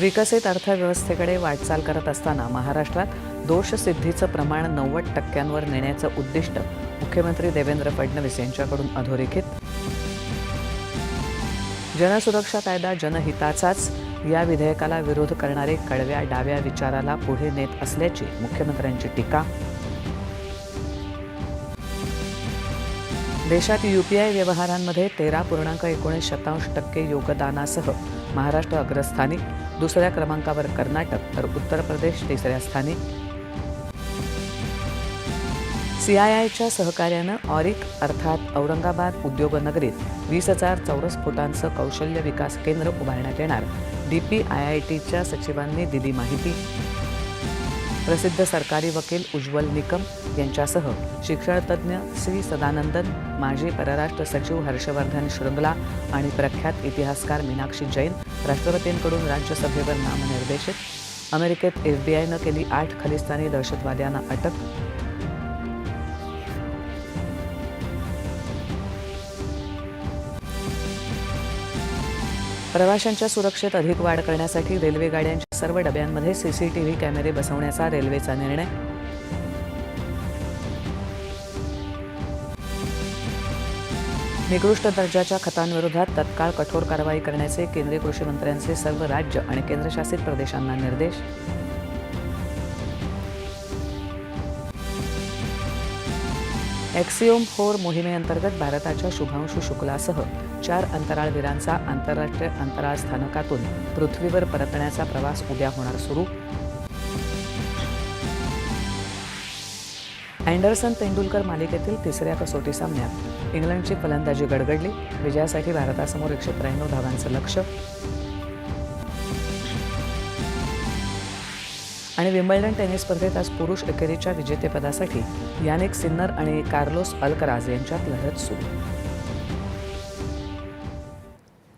विकसित अर्थव्यवस्थेकडे वाटचाल करत असताना महाराष्ट्रात दोषसिद्धीचं प्रमाण नव्वद टक्क्यांवर नेण्याचं उद्दिष्ट मुख्यमंत्री देवेंद्र फडणवीस यांच्याकडून अधोरेखित. जनसुरक्षा कायदा जनहिताचाच या विधेयकाला विरोध करणारे कळव्या डाव्या विचाराला पुढे नेत असल्याची मुख्यमंत्र्यांची टीका देशात यूपीआय व्यवहारांमध्ये तेरा पूर्णांक एकोणीस शतांश टक्के योगदानासह महाराष्ट्र अग्रस्थानी दुसऱ्या क्रमांकावर कर्नाटक तर उत्तर प्रदेश तिसऱ्या स्थानी. सीआयआयच्या सहकार्यानं ऑरिक अर्थात औरंगाबाद उद्योगनगरीत वीस हजार चौरस फुटांचं कौशल्य विकास केंद्र उभारण्यात येणार. डीपी आय आय टीच्या सचिवांनी दिली माहिती. प्रसिद्ध सरकारी वकील उज्ज्वल निकम यांच्यासह शिक्षणतज्ज्ञ श्री सदानंदन माजी परराष्ट्र सचिव हर्षवर्धन शृंगला आणि प्रख्यात इतिहासकार मीनाक्षी जैन राष्ट्रपतींकडून राज्यसभेवर नामनिर्देशित. अमेरिकेत एफबीआयनं केली आठ खलिस्तानी दहशतवाद्यांना अटक प्रवाशांच्या सुरक्षेत अधिक वाढ करण्यासाठी रेल्वे गाड्यांच्या सर्व डब्यांमध्ये सीसीटीव्ही कॅमेरे बसवण्याचा रेल्वेचा निर्णय. निकृष्ट दर्जाच्या खतांविरोधात तत्काळ कठोर कारवाई करण्याचे केंद्रीय कृषी मंत्र्यांचे सर्व राज्य आणि केंद्रशासित प्रदेशांना निर्देश. एक्सिओम फोर मोहिमेअंतर्गत भारताच्या शुभांशू शुक्लासह चार अंतराळवीरांचा आंतरराष्ट्रीय अंतराळ स्थानकातून पृथ्वीवर परतण्याचा प्रवास उद्या होणार सुरू. अँडरसन तेंडुलकर मालिकेतील तिसऱ्या कसोटी सामन्यात इंग्लंडची फलंदाजी गडगडली विजयासाठी भारतासमोर एकशे त्र्याण्णव धावांचं लक्ष आणि विम्बल्डन टेनिस स्पर्धेत आज पुरुष एकेरीच्या विजेतेपदासाठी यानिक सिन्नर आणि कार्लोस अल्कराज यांच्यात लढत सुरू.